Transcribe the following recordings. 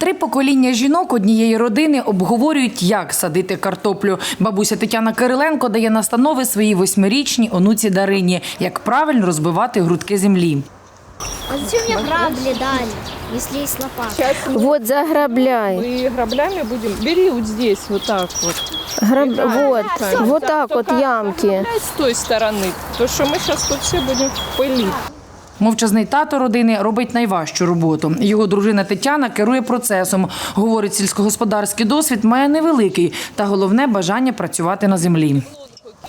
Три покоління жінок однієї родини обговорюють, як садити картоплю. Бабуся Тетяна Кириленко дає настанови своїй восьмирічній онуці Дарині, як правильно розбивати грудки землі. А зачем мне грабли дали, если есть лопата? Сейчас Вот заграбляй. мы граблями будем. Бери вот здесь, вот так вот. Граб... Вот, Правильно. вот так вот Только ямки. грабляй с той стороны, потому что мы сейчас тут все будем в пыли. Мовчазний тато родини робить найважчу роботу. Його дружина Тетяна керує процесом. Говорить, сільськогосподарський досвід має невеликий та головне бажання працювати на землі.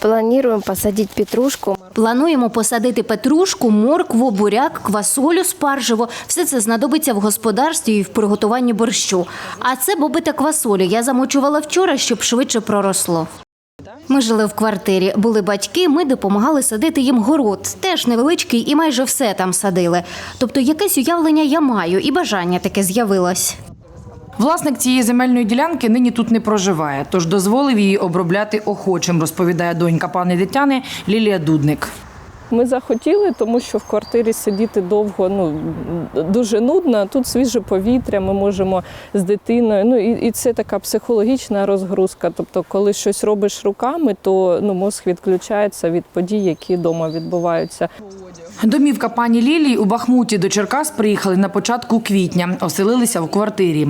Планируем посадить петрушку. Плануємо посадити петрушку, моркву, буряк, квасолю, спаржево. Все це знадобиться в господарстві і в приготуванні борщу. А це боби та квасолю. Я замочувала вчора, щоб швидше проросло. Ми жили в квартирі, були батьки, ми допомагали садити їм город. Теж невеличкий і майже все там садили. Тобто якесь уявлення я маю, і бажання таке з'явилось. Власник цієї земельної ділянки нині тут не проживає, тож дозволив її обробляти охочим, розповідає донька пани Дитяни Лілія Дудник. Ми захотіли, тому що в квартирі сидіти довго ну, дуже нудно. Тут свіже повітря, ми можемо з дитиною. Ну і, і це така психологічна розгрузка. Тобто, коли щось робиш руками, то ну, мозк відключається від подій, які вдома відбуваються. Домівка пані Лілії у Бахмуті до Черкас приїхали на початку квітня, оселилися в квартирі.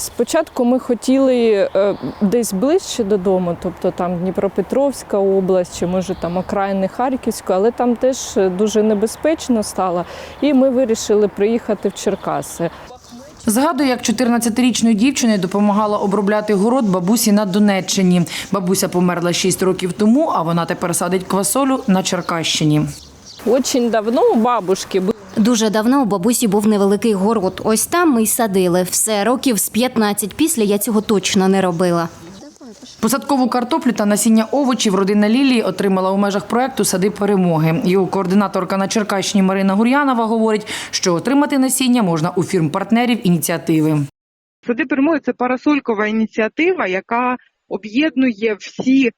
Спочатку ми хотіли е, десь ближче додому, тобто там Дніпропетровська область, чи може там окраїни Харківської, але там теж дуже небезпечно стало. І ми вирішили приїхати в Черкаси. Згадує, як 14-річною дівчиною допомагала обробляти город бабусі на Донеччині. Бабуся померла 6 років тому, а вона тепер садить квасолю на Черкащині. Очень давно у бабушки був Дуже давно у бабусі був невеликий город. Ось там ми й садили. Все років з 15 після я цього точно не робила. Посадкову картоплю та насіння овочів родина Лілії отримала у межах проекту Сади перемоги. Його координаторка на Черкащині Марина Гур'янова говорить, що отримати насіння можна у фірм-партнерів ініціативи. Сади перемоги це парасолькова ініціатива, яка об'єднує всі,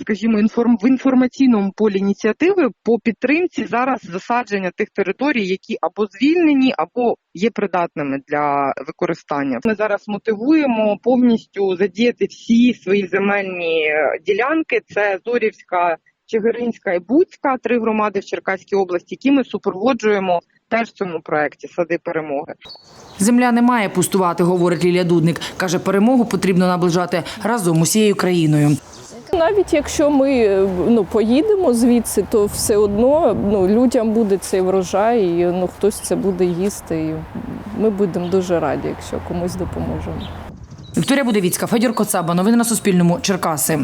скажімо, інформ в інформаційному полі ініціативи по підтримці зараз засадження тих територій, які або звільнені, або є придатними для використання. Ми зараз мотивуємо повністю задіяти всі свої земельні е, ділянки. Це Зорівська, Чигиринська і Буцька, три громади в Черкаській області, які ми супроводжуємо теж в цьому проєкті Сади перемоги. Земля не має пустувати, говорить Лілія Дудник. Каже, перемогу потрібно наближати разом усією країною. Навіть якщо ми ну, поїдемо звідси, то все одно ну, людям буде цей врожай, і ну, хтось це буде їсти. І ми будемо дуже раді, якщо комусь допоможемо. Вікторія Будовіцька, Федір Коцаба. Новини на Суспільному. Черкаси.